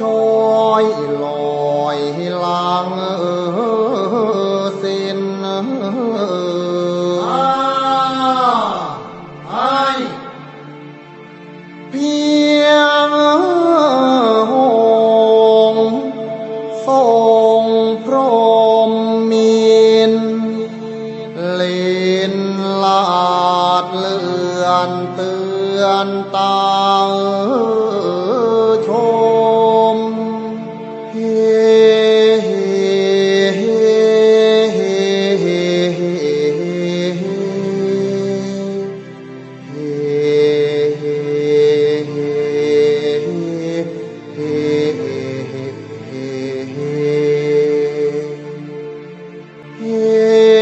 ชอยลอยลังเออสินไอเพียงหงส์ทรงพรหมมินทร์ลินลาดเลือนเตือนตา Yeah.